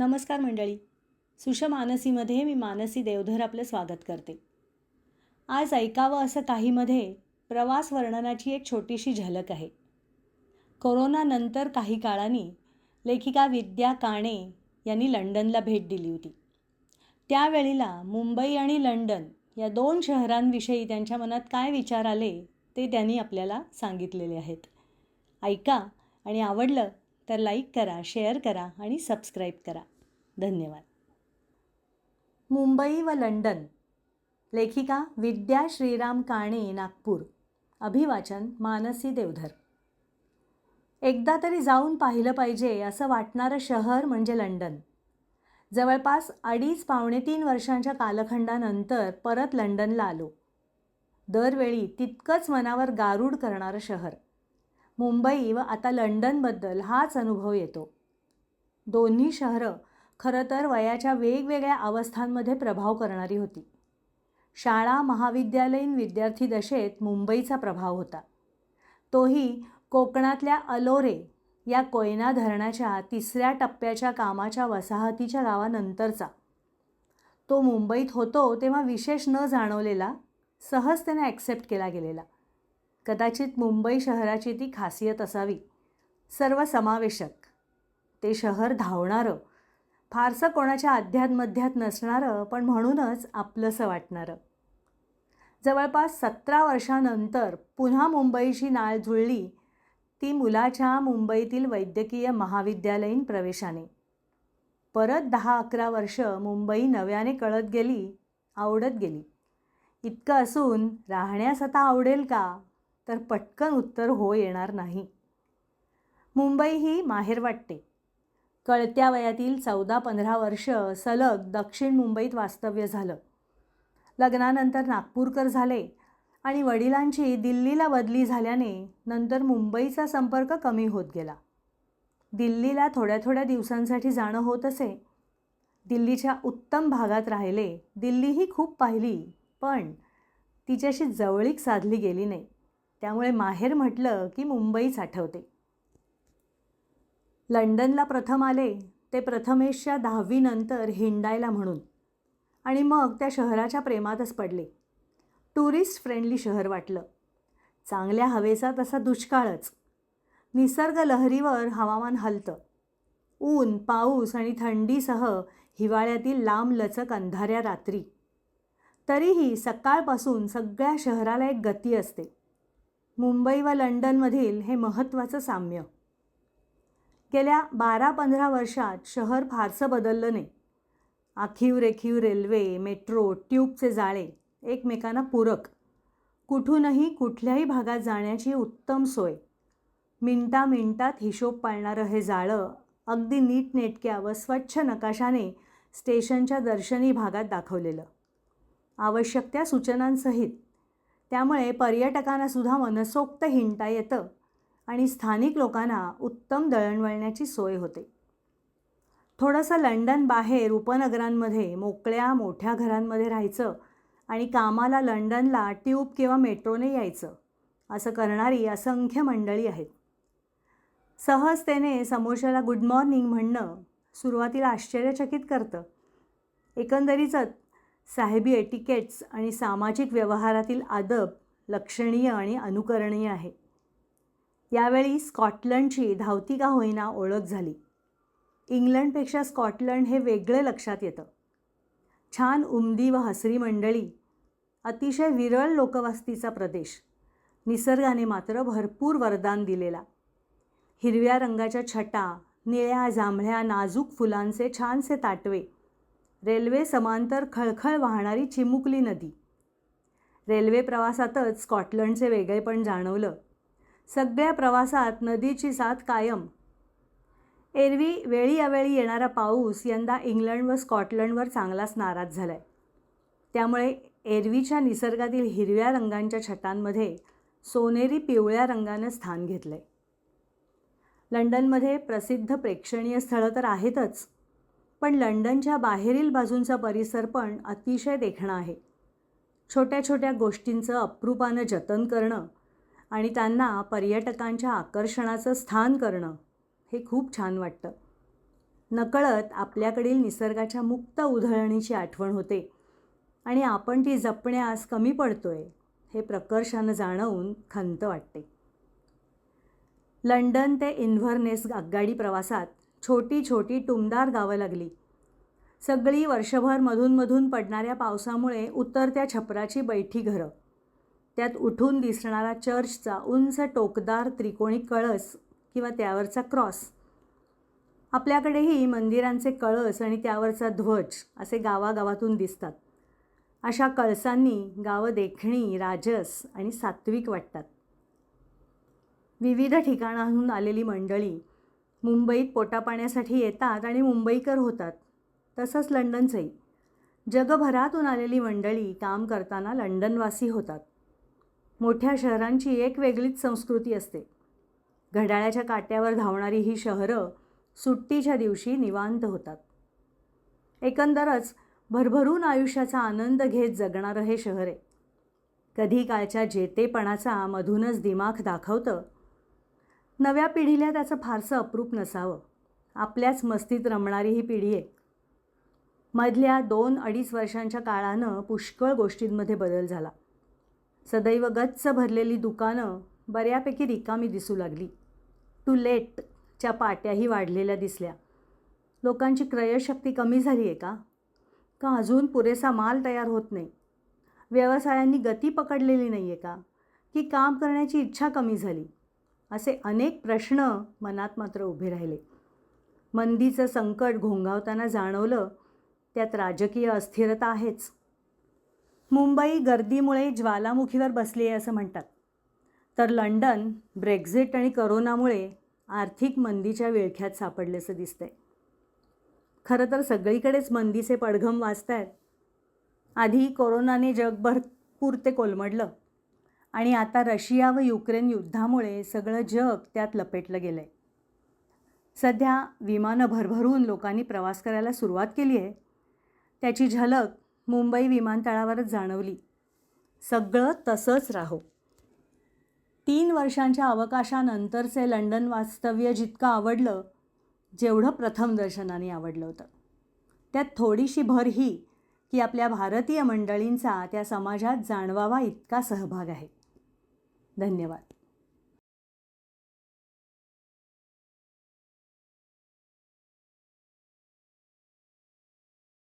नमस्कार मंडळी. सुषमानसीमध्ये मी मानसी देवधर आपलं स्वागत करते. आज ऐकावं असं काहीमध्ये प्रवास वर्णनाची एक छोटीशी झलक आहे. कोरोनानंतर काही काळाने लेखिका विद्या काणे यांनी लंडनला भेट दिली होती. त्यावेळीला मुंबई आणि लंडन या दोन शहरांविषयी त्यांच्या मनात काय विचार आले ते त्यांनी आपल्याला सांगितलेले आहेत. ऐका आणि आवडलं तर लाईक करा शेअर करा आणि सबस्क्राईब करा. धन्यवाद. मुंबई व लंडन. लेखिका विद्या श्रीराम काणे नागपूर. अभिवाचन मानसी देवधर. एकदा तरी जाऊन पाहिलं पाहिजे असं वाटणारं शहर म्हणजे लंडन. जवळपास अडीच पावणे तीन वर्षांच्या कालखंडानंतर परत लंडनला आलो. दरवेळी तितकंच मनावर गारूड करणारं शहर. मुंबई व आता लंडनबद्दल हाच अनुभव येतो. दोन्ही शहरं खरं तर वयाच्या वेगवेगळ्या अवस्थांमध्ये प्रभाव करणारी होती. शाळा महाविद्यालयीन विद्यार्थी दशेत मुंबईचा प्रभाव होता. तोही कोकणातल्या अलोरे या कोयना धरणाच्या तिसऱ्या टप्प्याच्या कामाच्या वसाहतीच्या गावानंतरचा. तो मुंबईत होतो तेव्हा विशेष न जाणवलेला सहजतेने ॲक्सेप्ट केला गेलेला. कदाचित मुंबई शहराची ती खासियत असावी. सर्वसमावेशक ते शहर धावणारं. फारसं कोणाच्या अध्यात्मध्यात नसणारं पण म्हणूनच आपलंसं वाटणारं. जवळपास सतरा वर्षानंतर पुन्हा मुंबईची नाळ जुळली ती मुलाच्या मुंबईतील वैद्यकीय महाविद्यालयीन प्रवेशाने. परत दहा अकरा वर्ष मुंबई नव्याने कळत गेली आवडत गेली. इतकं असून राहण्यास आता आवडेल का? तर पटकन उत्तर हो येणार नाही. मुंबई ही माहेर वाटते. कळत्या वयातील चौदा पंधरा वर्ष सलग दक्षिण मुंबईत वास्तव्य झालं. लग्नानंतर नागपूरकर झाले आणि वडिलांची दिल्लीला बदली झाल्याने नंतर मुंबईचा संपर्क कमी होत गेला. दिल्लीला थोड्या थोड्या दिवसांसाठी जाणं होत असे. दिल्लीच्या उत्तम भागात राहिले. दिल्लीही खूप पाहिली पण तिच्याशी जवळीक साधली गेली नाही. त्यामुळे माहेर म्हटलं की मुंबईच आठवते. लंडनला प्रथम आले ते प्रथमेशच्या दहावीनंतर हिंडायला म्हणून. आणि मग त्या शहराच्या प्रेमातच पडले. टुरिस्ट फ्रेंडली शहर वाटलं. चांगल्या हवेचा तसा दुष्काळच. निसर्ग लहरीवर हवामान हलतं. ऊन पाऊस आणि थंडीसह हिवाळ्यातील लांबलचक अंधाऱ्या रात्री. तरीही सकाळपासून सगळ्या शहराला एक गती असते. मुंबई व लंडनमधील हे महत्त्वाचं साम्य. गेल्या बारा पंधरा वर्षात शहर फारसं बदललं नाही. आखीव रेखीव रेल्वे मेट्रो ट्यूबचे जाळे एकमेकांना पूरक. कुठूनही कुठल्याही भागात जाण्याची उत्तम सोय. मिनटा मिनटात हिशोब पाळणारं हे जाळं अगदी नीटनेटक्या व स्वच्छ नकाशाने स्टेशनच्या दर्शनी भागात दाखवलेलं. आवश्यक त्या सूचनांसहित त्यामुळे पर्यटकांनासुद्धा मनसोक्त हिंडता येतं आणि स्थानिक लोकांना उत्तम दळणवळण्याची सोय होते. थोडंसं लंडन बाहेर उपनगरांमध्ये मोकळ्या मोठ्या घरांमध्ये राहायचं आणि कामाला लंडनला ट्यूब किंवा मेट्रोने यायचं असं करणारी असंख्य मंडळी आहेत. सहजतेने समोरच्याला गुड मॉर्निंग म्हणणं सुरुवातीला आश्चर्यचकित करतं. एकंदरीतच साहेबी एटिकेट्स आणि सामाजिक व्यवहारातील आदब लक्षणीय आणि अनुकरणीय आहे. यावेळी स्कॉटलंडची धावती का होईना ओळख झाली. इंग्लंडपेक्षा स्कॉटलंड हे वेगळे लक्षात येतं. छान उमदी व हसरी मंडळी अतिशय विरळ लोकवस्तीचा प्रदेश निसर्गाने मात्र भरपूर वरदान दिलेला. हिरव्या रंगाच्या छटा निळ्या जांभळ्या नाजूक फुलांचे छानसे ताटवे रेल्वे समांतर खळखळ वाहणारी चिमुकली नदी. रेल्वे प्रवासातच स्कॉटलंडचे वेगळेपण जाणवलं. सगळ्या प्रवासात नदीची साथ कायम. एरवी वेळी अवेळी येणारा पाऊस यंदा इंग्लंड व स्कॉटलंडवर चांगलाच नाराज झाला आहे त्यामुळे एरवीच्या निसर्गातील हिरव्या रंगांच्या छटांमध्ये सोनेरी पिवळ्या रंगानं स्थान घेतलं आहे लंडनमध्ये प्रसिद्ध प्रेक्षणीय स्थळं तर आहेतच पण लंडनच्या बाहेरील बाजूंचा परिसर पण अतिशय देखणं आहे. छोट्या छोट्या गोष्टींचं अप्रूपानं जतन करणं आणि त्यांना पर्यटकांच्या आकर्षणाचं स्थान करणं हे खूप छान वाटतं. नकळत आपल्याकडील निसर्गाच्या मुक्त उधळणीची आठवण होते आणि आपण ती जपण्यास कमी पडतोय हे प्रकर्षानं जाणवून खंत वाटते. लंडन ते इन्व्हरनेस आगगाडी प्रवासात छोटी छोटी टुमदार गावं लागली. सगळी वर्षभर मधूनमधून पडणाऱ्या पावसामुळे उतरत्या छपराची बैठी घरं. त्यात उठून दिसणारा चर्चचा उंच टोकदार त्रिकोणी कळस किंवा त्यावरचा क्रॉस. आपल्याकडेही मंदिरांचे कळस आणि त्यावरचा ध्वज असे गावागावातून दिसतात. अशा कळसांनी गावं देखणी राजस आणि सात्विक वाटतात. विविध ठिकाणाहून आलेली मंडळी मुंबईत पोटापाण्यासाठी येतात आणि मुंबईकर होतात तसंच लंडनचंही. जगभरातून आलेली मंडळी काम करताना लंडनवासी होतात. मोठ्या शहरांची एक वेगळीच संस्कृती असते. घड्याळ्याच्या काट्यावर धावणारी ही शहरं सुट्टीच्या दिवशी निवांत होतात. एकंदरच भरभरून आयुष्याचा आनंद घेत जगणारं हे शहर आहे. कधी काळच्या जेतेपणाचा मधूनच दिमाग दाखवतं नव्या पिढीला त्याचं फारसं अप्रूप नसावं. आपल्याच मस्तीत रमणारी ही पिढी आहे. मधल्या दोन अडीच वर्षांच्या काळानं पुष्कळ गोष्टींमध्ये बदल झाला. सदैव गच्च भरलेली दुकानं बऱ्यापैकी रिकामी दिसू लागली. टू लेटच्या पाट्याही वाढलेल्या दिसल्या. लोकांची क्रयशक्ती कमी झाली आहे का? का अजून पुरेसा माल तयार होत नाही? व्यवसायांनी गती पकडलेली नाही आहे का? की काम करण्याची इच्छा कमी झाली? असे अनेक प्रश्न मनात मात्र उभे राहिले. मंदीचं संकट घोंगावताना जाणवलं त्यात राजकीय अस्थिरता आहेच. मुंबई गर्दीमुळे ज्वालामुखीवर बसली आहे असं म्हणतात. तर लंडन ब्रेक्झिट आणि करोनामुळे आर्थिक मंदीच्या विळख्यात सापडल्याचं दिसतंय. खरं तर सगळीकडेच मंदीचे पडघम वाचत आहेत आधी कोरोनाने जगभर पुरते कोलमडलं. आणि आता रशिया व युक्रेन युद्धामुळे सगळं जग त्यात लपेटलं गेलं आहे सध्या विमानं भरभरून लोकांनी प्रवास करायला सुरुवात केली आहे. त्याची झलक मुंबई विमानतळावरच जाणवली. सगळं तसंच राहो. तीन वर्षांच्या अवकाशानंतरचे लंडन वास्तव्य जितकं आवडलं जेवढं प्रथम दर्शनाने आवडलं होतं. त्यात थोडीशी भर ही की आपल्या भारतीय मंडळींचा त्या समाजात जाणवावा इतका सहभाग आहे. धन्यवाद.